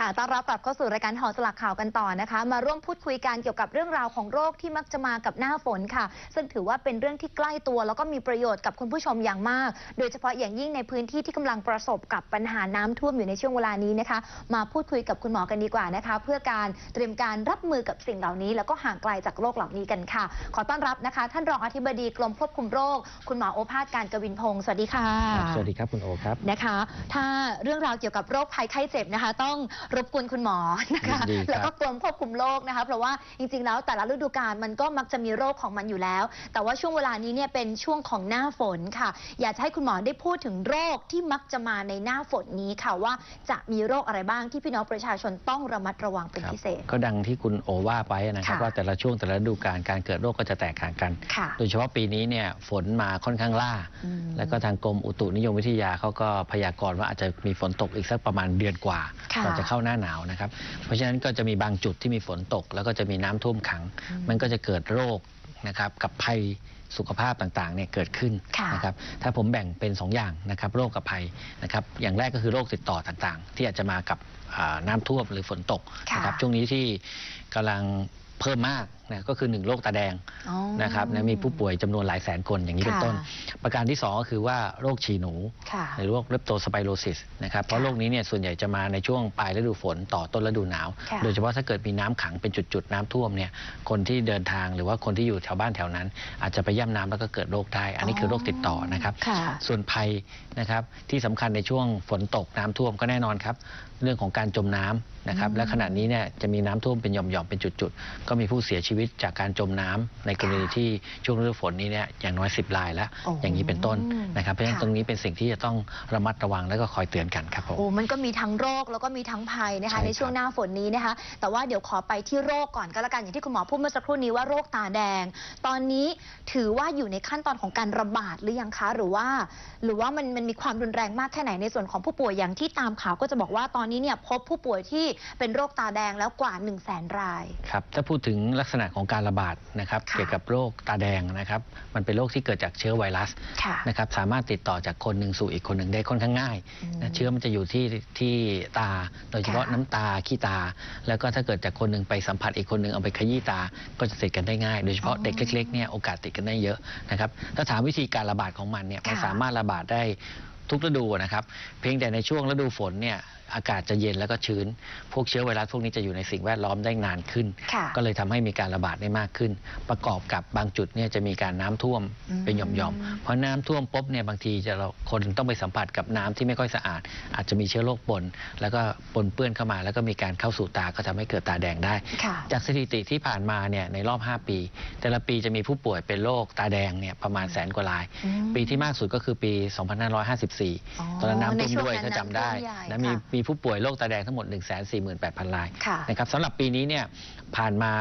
ค่ะ ต้อนรับกลับเข้าสู่รายการหอสลักข่าวกันต่อนะคะ มาร่วมพูดคุยกันเกี่ยวกับเรื่องราวของโรคที่มักจะมากับหน้าฝนค่ะ ซึ่งถือว่าเป็นเรื่องที่ใกล้ตัว แล้วก็มีประโยชน์กับคุณผู้ชมอย่างมาก โดยเฉพาะอย่างยิ่งในพื้นที่ที่กำลังประสบกับปัญหาน้ำท่วมอยู่ในช่วงเวลานี้นะคะ มาพูดคุยกับคุณหมอกันดีกว่านะคะ เพื่อการเตรียมการรับมือกับสิ่งเหล่านี้ แล้วก็ห่างไกลจากโรคเหล่านี้กันค่ะ ขอต้อนรับนะคะ ท่านรองอธิบดีกรมควบคุมโรค คุณหมอโอภาสการกวินพงศ์สวัสดีค่ะ สวัสดีครับคุณโอครับ นะคะ ถ้าเรื่องราวเกี่ยวกับโรคภัยไข้เจ็บนะคะ ต้องรบกวนคุณหมอนะคะ ยินดีครับ แล้วก็กรมควบคุมโรคนะคะ เพราะว่าจริงๆ แล้วแต่ละฤดูกาลมันก็มักจะมีโรคของมันอยู่แล้ว แต่ว่าช่วงเวลานี้เนี่ยเป็นช่วงของหน้าฝนค่ะ อยากจะให้คุณหมอได้พูดถึงโรคที่มักจะมาในหน้าฝนนี้ค่ะว่าจะมีโรคอะไรบ้างที่พี่น้องประชาชนต้องระมัดระวังเป็นครับพิเศษ ก็ดังที่คุณโอว่าไปนะครับค่ะว่าแต่ละช่วงแต่ละฤดูกาลการเกิดโรคก็จะแตกต่างกัน ค่ะโดยเฉพาะปีนี้เนี่ยฝนมาค่อนข้างล่า อืมแล้วก็ทางกรมอุตุนิยมวิทยาเขาก็พยากรณ์ว่าอาจจะมีฝนตกอีกสักประมาณเดือนกว่าค่ะ ก่อนจะเข้าหน้าหนาวนะครับ เพราะฉะนั้นก็จะมีบางจุดที่มีฝนตก แล้วก็จะมีน้ำท่วมขังอืมมันก็จะเกิดโรคนะครับกับภัยสุขภาพต่างๆเนี่ยเกิดขึ้นค่ะนะครับถ้าผมแบ่งเป็นสองอย่างนะครับโรคกับภัยนะครับอย่างแรกก็คือโรคติดต่อต่างๆ ที่อาจจะมากับอ่าน้ำท่วมหรือฝนตกค่ะนะครับช่วงนี้ที่กำลังเพิ่มมาก นะก็คือหนึ่งโรคตาแดงอ๋อนะครับนะมีผู้ป่วยจำนวนหลายแสนคนอย่างนี้เป็นค่ะต้น ประการที่สองก็คือว่าโรคฉี่หนูค่ะหรือโรคเลปโตสไปโรซิสนะครับเพราะค่ะโรคนี้เนี่ยส่วนใหญ่จะมาในช่วงปลายฤดูฝนต่อต้นฤดูหนาวค่ะโดยเฉพาะถ้าเกิดมีน้ำขังเป็นจุดๆน้ำท่วมเนี่ยคนที่เดินทางหรือว่าคนที่อยู่แถวบ้านแถวนั้น อาจจะไปย่ำน้ำแล้วก็เกิดโรคได้ อันนี้คือโรคติดต่อนะครับค่ะส่วนภัยนะครับที่สำคัญในช่วงฝนตกน้ำท่วมก็แน่นอนครับเรื่องของการจมน้ำนะครับอืมและขณะนี้เนี่ยจะมีน้ำท่วมเป็นหย่อมๆเป็นจุดๆ ก็มีผู้เสียชีวิตจากการจมน้ำในกรณีค่ะที่ช่วงฤดูฝนนี้เนี่ยอย่างน้อย 10รายแล้วโอ้อย่างนี้เป็นต้นนะครับเพราะฉะนั้นค่ะตรงนี้เป็นสิ่งที่จะต้องระมัดระวังแล้วก็คอยเตือนกันครับผมโอ้มันก็มีทั้งโรคแล้วก็มีทั้งภัยนะคะใช่ในช่วงครับหน้าฝนนี้นะคะ แต่ว่าเดี๋ยวขอไปที่โรคก่อนก็แล้วกันอย่างที่คุณหมอพูดเมื่อสักครู่นี้ว่าโรคตาแดง ตอนนี้ถือว่าอยู่ในขั้นตอนของการระบาดหรือยังคะหรือว่า หรือว่ามันมันมีความรุนแรงมากแค่ไหนในส่วนของผู้ป่วยอย่างที่ตามข่าวก็จะบอกว่าตอนนี้เนี่ยพบผู้ป่วยที่เป็นโรคตาแดงแล้วกว่า 1 0 0 0 0แสนรายครับถ้าพูดถึงลักษณะของการระบาดนะครับค่ะเกี่ยวกับโรคตาแดงนะครับมันเป็นโรคที่เกิดจากเชื้อไวรัสค่ะนะครับสามารถติดต่อจากคนหนึ่งสู่อีกคนหนึ่งได้ค่อนข้างง่ายอืมนะเชื้อมันจะอยู่ที่ที่ตา โดยเฉพาะค่ะน้ำตาขี้ตา แล้วก็ถ้าเกิดจากคนหนึ่งไปสัมผัสอีกคนหนึ่งเอาไปขยี้ตาก็จะติดกันได้ง่าย โดยเฉพาะอ๋อเด็กเล็กๆเนี่ยโอกาสติดกันได้เยอะนะครับถ้าถามวิธีการระบาดของมันเนี่ยมันค่ะสามารถระบาดได้ทุกฤดูนะครับ เพียงแต่ในช่วงฤดูฝนเนี่ย อากาศจะเย็นแล้วก็ชื้น พวกเชื้อไวรัสพวกนี้จะอยู่ในสิ่งแวดล้อมได้นานขึ้นค่ะก็เลยทำให้มีการระบาดได้มากขึ้น ประกอบกับบางจุดเนี่ยจะมีการน้ำท่วมอืมเป็นหย่อมๆเพราะน้ำท่วมปุ๊บเนี่ยบางทีจะเราคนต้องไปสัมผัสกับน้ำที่ไม่ค่อยสะอาด อาจจะมีเชื้อโรคปนแล้วก็ปนเปื้อนเข้ามา แล้วก็มีการเข้าสู่ตาก็ทำให้เกิดตาแดงได้ค่ะจากสถิติที่ผ่านมาเนี่ยในรอบ 5 ปี แต่ละปีจะมีผู้ป่วยเป็นโรคตาแดงเนี่ยประมาณแสนกว่ารายอืมปีที่มากสุดก็คือปีอ๋อ2554 ตอนนั้นน้ำท่วมด้วยในช่วงนั้นถ้าจำได้น้ำท่วมใหญ่นะมีค่ะมีผู้ป่วยโรคตาแดงทั้งหมด 148,000 รายค่ะนะครับสำหรับปีนี้เนี่ยผ่านมา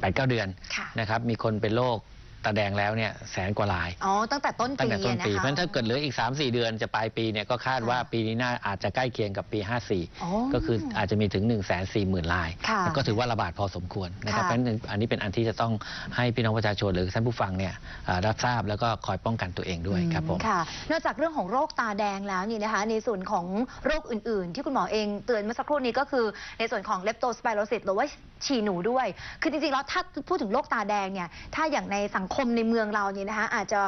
แปดเก้าเดือนค่ะนะครับมีคนเป็นโรค ตาแดงแล้วเนี่ยแสนกว่าราย อ๋อ ตั้งแต่ต้นตั้ปีงแต่ต้นปีอะเพนะคะราะฉะนั้นถ้าเกิดเหลืออีก 3-4 เดือนจะปลายปีเนี่ยก็คาดว่าค่ะปีนี้น่าอาจจะใกล้เคียงกับปีอ๋อ54 ก็คืออาจจะมีถึง 1 4 0 0 0 0ลายค่ะก็ถือว่าระบาดพอสมควรนะครับค่ะเพราะฉะนั้นอันนี้เป็นอันที่จะต้องให้พี่น้องประชาชนหรือท่านผู้ฟังเนี่ยอ่ารับทราบแล้วก็คอยป้องกันตัวเองด้วยครับผมค่ะนอกจากเรื่องของโรคตาแดงแล้วนี่นะคะในส่วนของโรคอื่น ๆ ที่คุณหมอเองเตือนเมื่อสักครู่นี้ก็คือในส่วนของเลปโตสไปโรซิสหรือว่าฉี่หนูด้วย คือจริงๆแล้วถ้าพูดถึงโรคตาแดงเนี่ยถ้าอย่างในสังคมในเมืองเราเนี่ยนะคะอาจจะ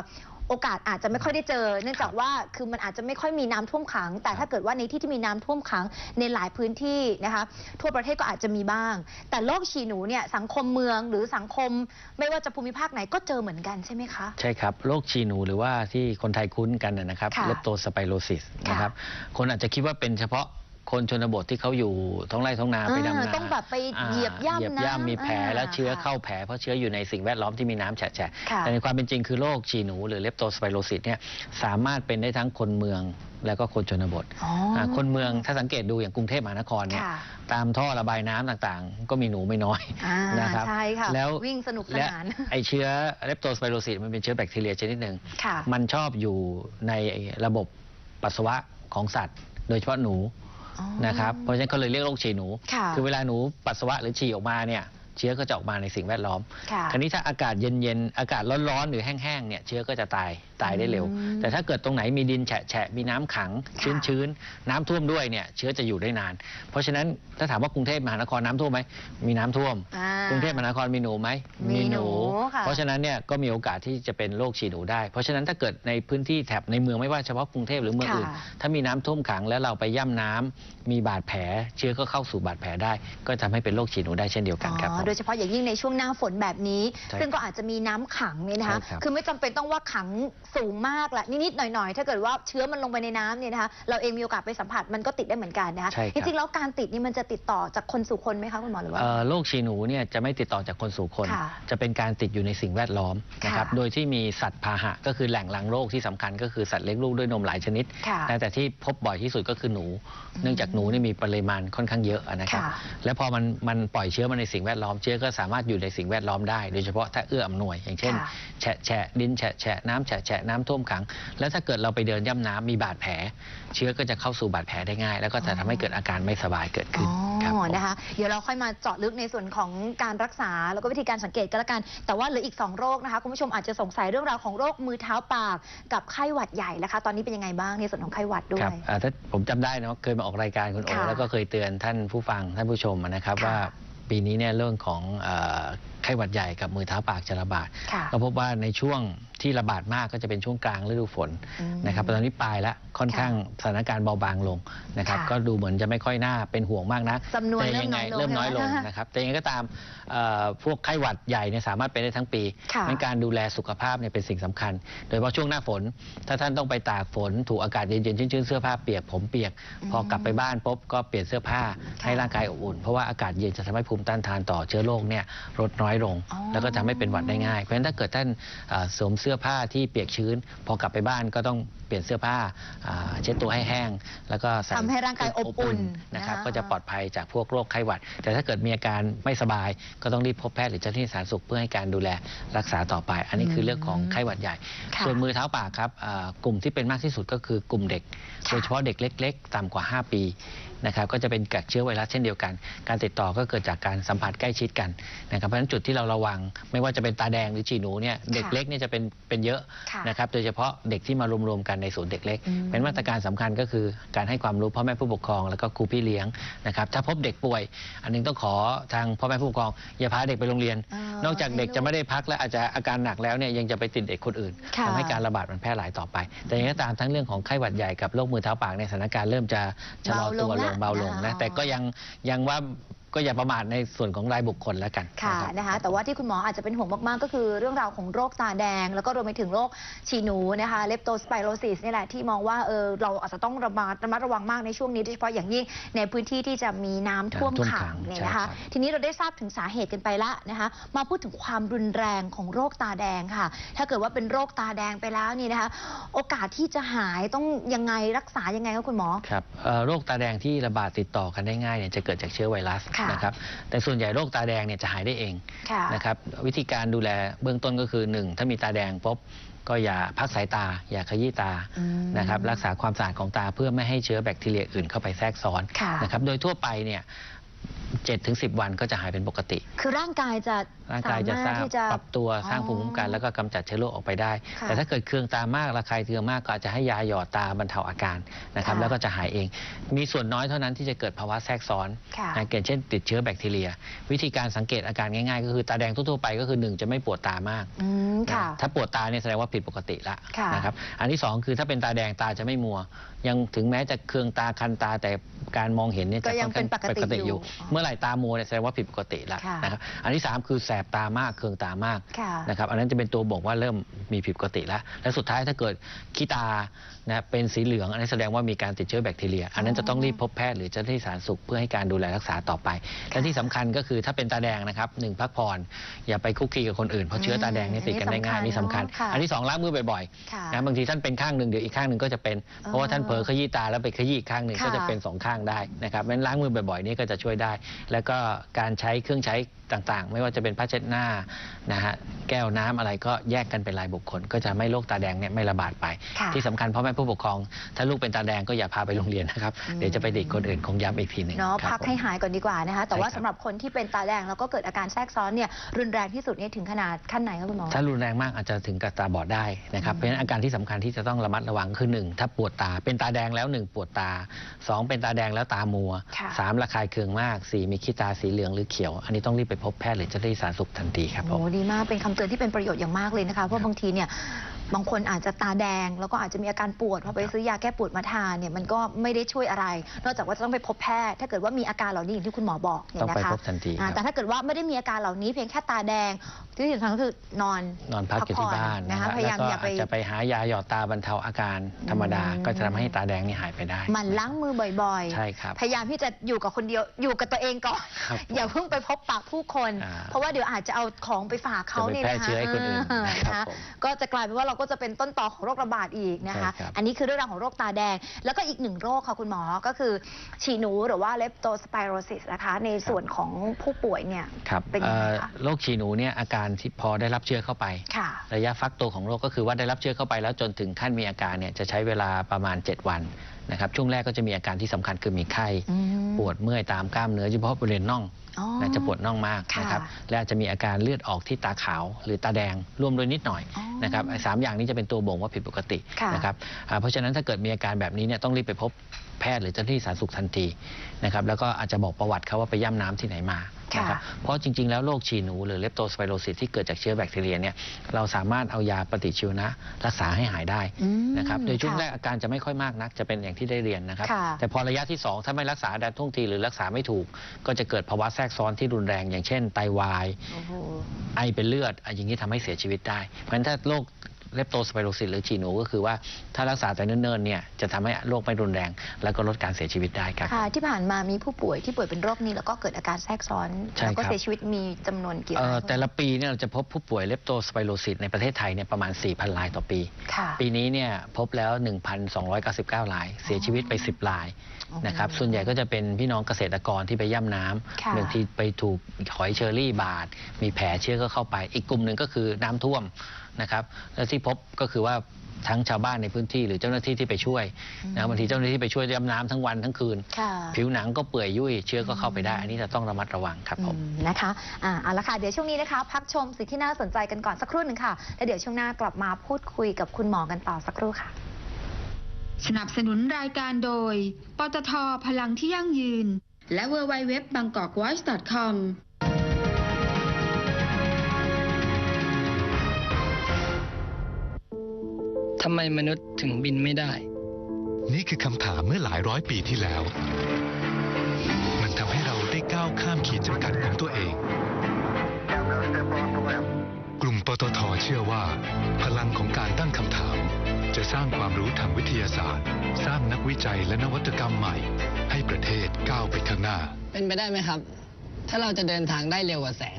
โอกาสอาจจะไม่ค่อยได้เจอ เนื่องจากว่าคือมันอาจจะไม่ค่อยมีน้ำท่วมขัง แต่ถ้าเกิดว่าในที่ที่มีน้ำท่วมขังในหลายพื้นที่นะคะทั่วประเทศก็อาจจะมีบ้าง แต่โรคฉี่หนูเนี่ยสังคมเมืองหรือสังคมไม่ว่าจะภูมิภาคไหนก็เจอเหมือนกันใช่ไหมคะ ใช่ครับโรคฉี่หนูหรือว่าที่คนไทยคุ้นกันนะนะครับค่ะเลปโตสไปโรซิสนะครับคนอาจจะคิดว่าเป็นเฉพาะ คนชนบทที่เขาอยู่ท้องไร่ท้องนาไปดำนาต้องแบบไปอ่าเหยียบย่ำเหยียบนะย่ำมีแผลอ่าแล้วเชื้อค่ะเข้าแผลเพราะเชื้ออยู่ในสิ่งแวดล้อมที่มีน้ำแฉะค่ะๆแต่ในความเป็นจริงคือโรคฉี่หนู หรือเลปโตสไปโรซิสเนี่ยสามารถเป็นได้ทั้งคนเมืองแล้วก็คนชนบทอ๋ออาคนเมืองถ้าสังเกตดูอย่างกรุงเทพมหานครเนี่ยค่ะตามท่อระบายน้ำต่างๆ ก็มีหนูไม่น้อยอ่านะครับใช่ค่ะแล้ววิ่งสนุกสและนานไอเชื้อเลปโตสไปโรซิสมันเป็นเชื้อแบคทีเรียชนิดหนึ่งค่ะมันชอบอยู่ในระบบปัสสาวะของสัตว์ โดยเฉพาะหนูอ๋อ นะครับเพราะฉะนั้นเขาเลยเรียกโรคฉี่หนูค่ะอเวลาหนูปัสสาวะหรือฉี่ออกมาเนี่ย เชื้อก็จะออกมาในสิ่งแวดล้อมค่ะคราวนี้ถ้าอากาศเย็นๆ อากาศร้อนๆ หรือแห้งๆ เนี่ยเชื้อก็จะตายตายได้เร็วอืมแต่ถ้าเกิดตรงไหนมีดินแฉะๆมีน้ำขังค่ะชื้นๆ น้ำท่วมด้วยเนี่ยเชื้อจะอยู่ได้นาน เพราะฉะนั้นถ้าถามว่ากรุงเทพมหานครน้ำท่วมไหมมีน้ำท่วมอ่ากรุงเทพมหานครมีหนูไหมมีหนูค่ะเพราะฉะนั้นเนี่ยก็มีโอกาสที่จะเป็นโรคฉี่หนูได้ เพราะฉะนั้นถ้าเกิดในพื้นที่แถบในเมืองไม่ว่าเฉพาะกรุงเทพหรือเมืองอื่นค่ะถ้ามีน้ำท่วมขังแล้วเราไปย่ำน้ำมีบาดแผล เชื้อก็เข้าสู่บาดแผลได้ ก็ทำให้เป็นโรคฉี่หนูได้เช่นเดียวกันครับอ๋ผอมโดยเฉพาะอย่างยิ่งในช่วงหน้าฝนแบบนี้ใช่ซึ่งก็อาจจะมีน้ำขังเนี่ยนะคะใช่ครับคือไม่จำเป็นต้องว่าขังสูงมากแหละนิดๆหน่อยๆ ถ้าเกิดว่าเชื้อมันลงไปในน้ำเนี่ยนะคะ เราเองมีโอกาสไปสัมผัสมันก็ติดได้เหมือนกันนะคะใช่คจรับริงๆแล้วการติดนี่มันจะติดต่อจากคนสู่คนไหมคะคุณหมอหรือว่าเอ่อโรคฉี่หนูเนี่ยจะไม่ติดต่อจากคนสู่คนค่ะจะเป็นการติดอยู่ในสิ่งแวดล้อมนะครับค่ะโดยที่มีสัตว์พาหะ ก็คือแหล่งรังโรคที่สำคัญก็คือสัตว์เลี้ยงลูกด้วยนมหลายชนิดค่ะนะแต่ที่พบบ่อยที่สุดก็คือหนู เนื่องจากหนูนี่มีปริมาณค่อนข้างเยอะนะครับค่ะแล้วพอมันมันปล่อยเชื้อมาในสิ่งแวดล้อมเชื้อก็สามารถอยู่ในสิ่งแวดล้อมได้ โดยเฉพาะถ้าเอื้ออำนวย อย่างเช่นค่ะแฉะแฉะดินแฉะแฉะน้ำแฉะแฉะน้ำท่วมขัง แล้วถ้าเกิดเราไปเดินย่ำน้ำมีบาดแผล เชื้อก็จะเข้าสู่บาดแผลได้ง่าย แล้วก็จะทำให้เกิดอาการไม่สบายเกิดขึ้นครับอ๋ผอมนะคะเดี๋ยวเราค่อยมาเจาะลึกในส่วนของการรักษา แล้วก็วิธีการสังเกตกันละกัน แต่ว่าเหลืออีก 2 โรคนะคะคุณผู้ชมอาจจะสงสัยเรื่องราวของโรคมือเท้าปากกับไข้หวัดใหญ่นะคะ ตอนนี้เป็นยังไงบ้างในส่วนของไข้หวัดด้วครัยบอ่าถ้าผมจำได้เนอะเคยมาออกรายการคุณโอค่ะแล้วก็เคยเตือนท่านผู้ฟังท่านผู้ชมนะครับค่ะว่า ปีนี้เนี่ยเรื่องของอ่อ ไข้หวัดใหญ่กับมือเท้าปากจะระบาดค่ะก็พบว่าในช่วงที่ระบาดมากก็จะเป็นช่วงกลางฤดูฝนอืมนะครับตอนนี้ปลายแล้วค่อนข้างสถานการณ์เบาบางลงนะครับค่ะก็ดูเหมือนจะไม่ค่อยน่าเป็นห่วงมากนะจำนวนแต่เริ่มยังไงน้อยลงเริ่มน้อยลงใช่ไหมนะครับแต่ยังไงก็ตามเอ่อพวกไข้หวัดใหญ่เนี่ยสามารถเป็นได้ทั้งปีค่ะในการดูแลสุขภาพเนี่ยเป็นสิ่งสำคัญ โดยเฉพาะช่วงหน้าฝน ถ้าท่านต้องไปตากฝนถูกอากาศเย็นๆชื้นๆเสื้อผ้าเปียกผมเปียก พอกลับไปบ้านปุ๊บก็เปลี่ยนเสื้อผ้าให้ร่างกายอบอุ่นเพราะว่าอากาศเย็นจะทำให้ภูมิต้านทานต่อเชื้อโรคเนี่ยลดน้อยลงอ๋อแล้วก็จะไม่เป็นหวัดได้ง่าย เพราะฉะนั้นถ้าเกิดท่านอ่าสวมเสื้อผ้าที่เปียกชื้น พอกลับไปบ้านก็ต้องเปลี่ยนเสื้อผ้าอ่าเช็ดตัวให้แห้ง แล้วก็ใส่ทำให้ร่างกายอบอุ่นนะครับนะคะก็จะปลอดภัยจากพวกโรคไข้หวัด แต่ถ้าเกิดมีอาการไม่สบาย ก็ต้องรีบพบแพทย์หรือเจ้าหน้าที่สาธารณสุขเพื่อให้การดูแลรักษาต่อไป อันนี้คือเรื่องของไข้หวัดใหญ่ค่ะส่วนมือเท้าปากครับอ่ากลุ่มที่เป็นมากที่สุดก็คือกลุ่มเด็กค่ะโดยเฉพาะเด็กเล็ก ๆ ต่ำกว่า 5 ปี นะครับก็จะเป็นกัดเชื้อไวรัสเช่นเดียวกัน การติดต่อก็เกิดจากการสัมผัสใกล้ชิดกันนะครับเพราะฉะนั้นจุดที่เราระวัง ไม่ว่าจะเป็นตาแดงหรือฉี่หนูเนี่ยเด็กเล็กเนี่ยจะเป็นเป็นเยอะค่ะนะครับโดยเฉพาะเด็กที่มารวมๆกันในศูนย์เด็กเล็กอืมเป็นมาตรการสำคัญก็คือการให้ความรู้พ่อแม่ผู้ปกครองแล้วก็ครูพี่เลี้ยงนะครับถ้าพบเด็กป่วย อันหนึงต้องขอทางพ่อแม่ผู้ปกครองอย่าพาเด็กไปโรงเรียนอ่านอกจากเด็กจะไม่ได้พักและอาจจะอาการหนักแล้วเนี่ยยังจะไปติดเด็กคนอื่นค่ะทำให้การระบาดมันแพร่หลายต่อไป แต่อย่างไรก็ตามทั้งเรื่องของไข้หวัดใหญ่กับโรคมือเท้าปากในยสถานการณ์เริ่มจะชะลอตัวลงเบาเบาลลงงละนะแต่ก็ยังยังว่า ก็อย่าประมาทในส่วนของรายบุคคลแล้วกันค่ะรับ นะคะ แต่ว่าที่คุณหมออาจจะเป็นห่วงมาก ๆ ก็คือเรื่องราวของโรคตาแดง แล้วก็รวมไปถึงโรคฉี่หนูนะคะเลปโตสไปโรซิสนี่แหละที่มองว่าเออเราอาจจะต้องระมัดระมัดระวังมากในช่วงนี้โดยเฉพาะอย่างยิ่งในพื้นที่ที่จะมีน้ำท่วมน้ำท่วมขัขังงเนี่ยใช่นะคะครับ ทีนี้เราได้ทราบถึงสาเหตุกันไปละนะคะ มาพูดถึงความรุนแรงของโรคตาแดงค่ะ ถ้าเกิดว่าเป็นโรคตาแดงไปแล้วนี่นะคะ โอกาสที่จะหายต้องยังไงรักษายังไงคะคุณหมอ ครับเอ่อโรคตาแดงที่ระบาดติดต่อกันได้ง่ายเนี่ยจะเกิดจากเชื้อไวรัส ค่ะนะครับแต่ส่วนใหญ่โรคตาแดงเนี่ยจะหายได้เองค่ะนะครับวิธีการดูแลเบื้องต้นก็คือ 1 ถ้ามีตาแดงปุ๊บก็อย่าพักสายตา อย่าขยี้ตาอืมนะครับรักษาความสะอาดของตาเพื่อไม่ให้เชื้อแบคทีเรียอื่นเข้าไปแทรกซ้อนค่ะนะครับโดยทั่วไปเนี่ย เจ็ดถึงสิวันก็จะหายเป็นปกติ คือร่างกายจะร่างกายจะสร้างมถที่จะปรับตัวสร้างอ๋อภูมิคุ้มกัน แล้วก็กำจัดเชื้อโรคออกไปได้ค่ะแต่ถ้าเกิดเคืองตามากระคายเคืองมากก็อาจจะให้ยาหยอดตาบรรเทาอาการนะครับค่ะแล้วก็จะหายเอง มีส่วนน้อยเท่านั้นที่จะเกิดภาวะแทรกซ้อนค่ะนะเกิดเช่น ติดเชื้อแบคทีเรีย วิธีการสังเกตอาการง่ายๆ ก็คือตาแดงทั่วๆไปก็คือหนึ่งจะไม่ปวดตามากอืมค่ะนะถ้าปวดตาเนี่ยแสดงว่าผิดปกติละค่ะนะครับอันที่สองคือถ้าเป็นตาแดงตาจะไม่มัว ยังถึงแม้จะเคืองตาคันตาแต่การมองเห็นเนี่ยก็จะยังค่อนข้างเป็นปกติอยู่เมื่อไหร่ตามัวเนี่ยแสดงว่าผิดปกติละค่ะนะครับอันที่สามคือแสบตามากเคืองตามากค่ะ นะครับอันนั้นจะเป็นตัวบอกว่าเริ่มมีผิดปกติแล้ว และสุดท้ายถ้าเกิดขี้ตานะเป็นสีเหลืองอันนี้แสดงว่ามีการติดเชื้อแบคทีเรีย อันนั้นจะต้องรีบพบแพทย์หรือเจ้าหน้าที่สาธารณสุขเพื่อให้การดูแลรักษาต่อไป และที่สำคัญก็คือถ้าเป็นตาแดงนะครับหนึ่งพักผ่อนอย่าไปคุกคีกับคนอื่นเพราะเชื้อตาแดงเนี่ยติดกันได้ง่ายอันนี้นี่สำสำคัคัญญเนอะค่ะอันที่สองล้างมือบ่อยค่ะๆนะบางทีท่านเป็นข้างหนึ่งเดี๋ยวอีกข้างหนึ่งก็จะเป็นเพราะว่าท่านเผลอขยี้ตาแล้วไปขยี้อีกข้างหนึ่งค่ะก็จะเป็นสองข้างได้นะครับเพราะฉะนั้นล้างมือบ่อยๆนี่ก็จะช่วยได้ แล้วก็การใช้เครื่องใช้ ต่างๆ ไม่ว่าจะเป็นผ้าเช็ดหน้านะฮะแก้วน้ำอะไรก็แยกกันเป็นรายบุคคล ก็จะไม่โรคตาแดงเนี่ยไม่ระบาดไปค่ะที่สำคัญพ่อแม่ผู้ปกครอง ถ้าลูกเป็นตาแดงก็อย่าพาไปโรงเรียนนะครับอืมเดี๋ยวจะไปติดคนอื่นคงย้ำอีกทีหนึ่งเนาะครับพักผมให้หายก่อนดีกว่านะคะแต่ว่าใช่ครับสำหรับคนที่เป็นตาแดงแล้วก็เกิดอาการแทรกซ้อนเนี่ยรุนแรงที่สุดเนี่ยถึงขนาดขั้นไหนคะคุณหมอถ้ารุนแรงมากอาจจะถึงกับตาบอดได้นะครับอืมเพราะฉะนั้นอาการที่สำคัญที่จะต้องระมัดระวังคือหนึ่งถ้าปวดตาเป็นตาแดงแล้วหนึ่งปวดตาสองเป็นตาแดงแล้วตามัวค่ะสามระคายเคืองมากสี่มีขี้ตาสีเหลืองหรือเขียว อันนี้ต้องรีบไปพบแพทย์หรือเจ้าหน้าที่สาธารณสุขทันทีครับผม โอ้ดีมากเป็นคำเตือนที่เป็นประโยชน์อย่างมากเลยนะคะ เพราะบางทีเนี่ย บางคนอาจจะตาแดง แล้วก็อาจจะมีอาการปวดพอไปซื้อยาแก้ปวดมาทานเนี่ยมันก็ไม่ได้ช่วยอะไร นอกจากว่าจะต้องไปพบแพทย์ ถ้าเกิดว่ามีอาการเหล่านี้อย่างที่คุณหมอบอกเนี่ยต้องนะไปคะพบทันทีอ่าครับแต่ถ้าเกิดว่าไม่ได้มีอาการเหล่านี้เพียงแค่ตาแดงที่สำคัญก็คือนอนนอนพักอยู่ที่บ้านนะนะคะพยายามแล้วก็อย่าไปอาจจะไปหายาหยอดตาบรรเทาอาการธรรมดาอืมก็จะทำให้ตาแดงนี่หายไปได้หมันล้างมือบ่อยๆใช่ครับพยายามที่จะอยู่กับคนเดียวอยู่กับตัวเองก่อนครับอย่าเพิ่งไปพบปะผู้คนอ่าเพราะว่าเดี๋ยวอาจจะเอาของไปฝากเขาจะไปเนี่ยแพร่นะคะเชื้อให้คนอื่นเออนะครับนะคะผมก็จะกลายเป็นว่าเราก็จะเป็นต้นตอของโรคระบาดอีกนะคะ ใช่ครับ อันนี้คือเรื่องราวของโรคตาแดง แล้วก็อีกหนึ่งโรคค่ะคุณหมอ ก็คือฉี่หนูหรือว่าเลปโตสไปโรซิสนะคะ ในส่วนของผู้ป่วยเนี่ยครับเป็นยังไงเอ่อคะโรคฉี่หนูเนี่ยอาการที่พอได้รับเชื้อเข้าไป ค่ะ ระยะฟักตัวของโรคก็คือว่าได้รับเชื้อเข้าไปแล้วจนถึงขั้นมีอาการเนี่ยจะใช้เวลาประมาณ 7 วันนะครับช่วงแรกก็จะมีอาการที่สำคัญคือมีไข้ อืม ปวดเมื่อยตามกล้ามเนื้อโดยเฉพาะบริเวณน่องอ๋อ นะจะปวดน่องมากค่ะนะครับและอาจจะมีอาการเลือดออกที่ตาขาวหรือตาแดงร่วมด้วยนิดหน่อยอ๋อนะครับไอ้สามอย่างนี้จะเป็นตัวบ่งว่าผิดปกติค่ะนะครับอ่าเพราะฉะนั้นถ้าเกิดมีอาการแบบนี้เนี่ยต้องรีบไปพบแพทย์หรือเจ้าหน้าที่สาธารณสุขทันทีนะครับแล้วก็อาจจะบอกประวัติเขาว่าไปย่ำน้ำที่ไหนมาค่ะ นะครับเพราะจริง ๆ แล้วโรคฉี่หนูหรือเลปโตสไปโรซิสที่เกิดจากเชื้อแบคทีเรียเนี่ยเราสามารถเอายาปฏิชีวนะรักษาให้หายได้อืมนะครับโดยช่วงค่ะแรกอาการจะไม่ค่อยมากนัก จะเป็นอย่างที่ได้เรียนนะครับค่ะแต่พอระยะที่ 2 ถ้าไม่รักษาได้ท่วงทีหรือรักษาไม่ถูก ก็จะเกิดภาวะแทรกซ้อนที่รุนแรง อย่างเช่นไตวายโอ้โหไอเป็นเลือดอะอย่างนี้ทำให้เสียชีวิตได้ เพราะฉะนั้นถ้าโรค เลปโตสไปโรซิสหรือฉี่หนูก็คือว่าถ้ารักษาแต่เนิ่นๆเนี่ยจะทำให้โรคไม่รุนแรง แล้วก็ลดการเสียชีวิตได้ครับค่ะที่ผ่านมามีผู้ป่วยที่ป่วยเป็นโรคนี้แล้วก็เกิดอาการแทรกซ้อนใช่แล้วก็ครับเสียชีวิตมีจำนวนกี่เอ่ราอยแต่ละปีเนี่ยเราจะพบผู้ป่วยเลปโตสไปโรซิสในประเทศไทยเนี่ยประมาณ 4,000รายต่อปีค่ะปีนี้เนี่ยพบแล้ว 1,299ราย เสียชีวิตไป 10รายโอ้โห นะครับส่วนใหญ่ก็จะเป็นพี่น้องเกษตรกรที่ไปย่ำน้ค่ะำบางทีไปถูกหอยเชอรี่บาด มีแผลเชื้อก็เข้าไป อีกกลุ่มหนึ่งก็คือน้ำท่วมนะครับแล้วที่พบก็คือว่าทั้งชาวบ้านในพื้นที่หรือเจ้าหน้าที่ที่ไปช่วยนะบางทีเจ้าหน้าที่ไปช่วยย่ำน้ำทั้งวันทั้งคืนค่ะผิวหนังก็เปื่อยยุ่ยเชื้อก็เข้าไปได้ อันนี้จะต้องระมัดระวังครับผมอืมนะคะอ่าเอาละค่ะ เดี๋ยวช่วงนี้นะคะ พักชมสิ่งที่น่าสนใจกันก่อนสักครู่หนึ่งค่ะแล้วเดี๋ยวช่วงหน้ากลับมาพูดคุยกับคุณหมอกันต่อสักครู่ค่ะ สนับสนุนรายการโดย ปตทพลังที่ยั่งยืน และ w w w b a n g k o k w a t c h c o m ทำไมมนุษย์ถึงบินไม่ได้ นี่คือคำถามเมื่อหลายร้อยปีที่แล้ว มันทำให้เราได้ก้าวข้ามขีดจำกัดของตัวเอง กลุ่มปตทเชื่อว่า พลังของการตั้งคำถาม จะสร้างความรู้ทางวิทยาศาสตร์ สร้างนักวิจัยและนวัตกรรมใหม่ ให้ประเทศก้าวไปข้างหน้า เป็นไปได้ไหมครับ ถ้าเราจะเดินทางได้เร็วกว่าแสง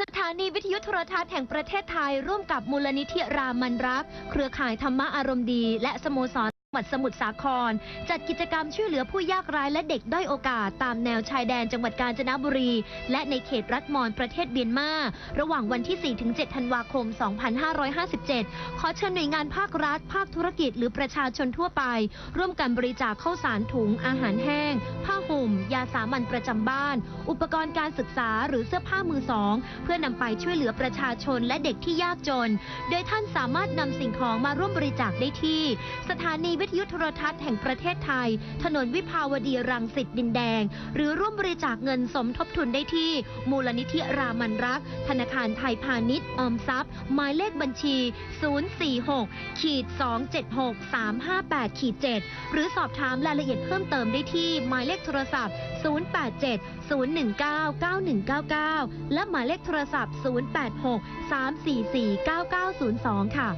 สถานีวิทยุโทรทัศน์แห่งประเทศไทยร่วมกับมูลนิธิรามันรัก เครือข่ายธรรมะอารมณ์ดี และสโมสรจังห วัดสมุทรสาคร จัดกิจกรรมช่วยเหลือผู้ยากไร้และเด็กด้อยโอกาส ตามแนวชายแดนจังหวัดกาญจนบุรี และในเขตรัฐมอนประเทศเบียนมา ระหว่างวันที่ 4-7 ธันวาคม 2557 ขอเชิญหน่วยงานภาครัฐ ภาคธุรกิจ หรือประชาชนทั่วไป ร่วมกันบริจาคข้าวสารถุง อาหารแห้ง ผ้าห่ม ยาสามัญประจำบ้าน อุปกรณ์การศึกษา หรือเสื้อผ้ามือสอง เพื่อนำไปช่วยเหลือประชาชนและเด็กที่ยากจน โดยท่านสามารถนำสิ่งของมาร่วมบริจาคได้ที่ สถานีวิทยุโทรทัศน์แห่งประเทศไทย ถนนวิภาวดีรังสิตดินแดง หรือร่วมบริจาคเงินสมทบทุนได้ที่ มูลนิธิรามันรัก ธนาคารไทยพาณิชย์ออมทรัพย์ หมายเลขบัญชี 046ขีด276 358ขีด7หรือสอบถามรายละเอียดเพิ่มเติมได้ที่หมายเลขโทรศัพท์ 087 019 9199 และหมายเลขโทรศัพท์ 086 344 9902 ค่ะ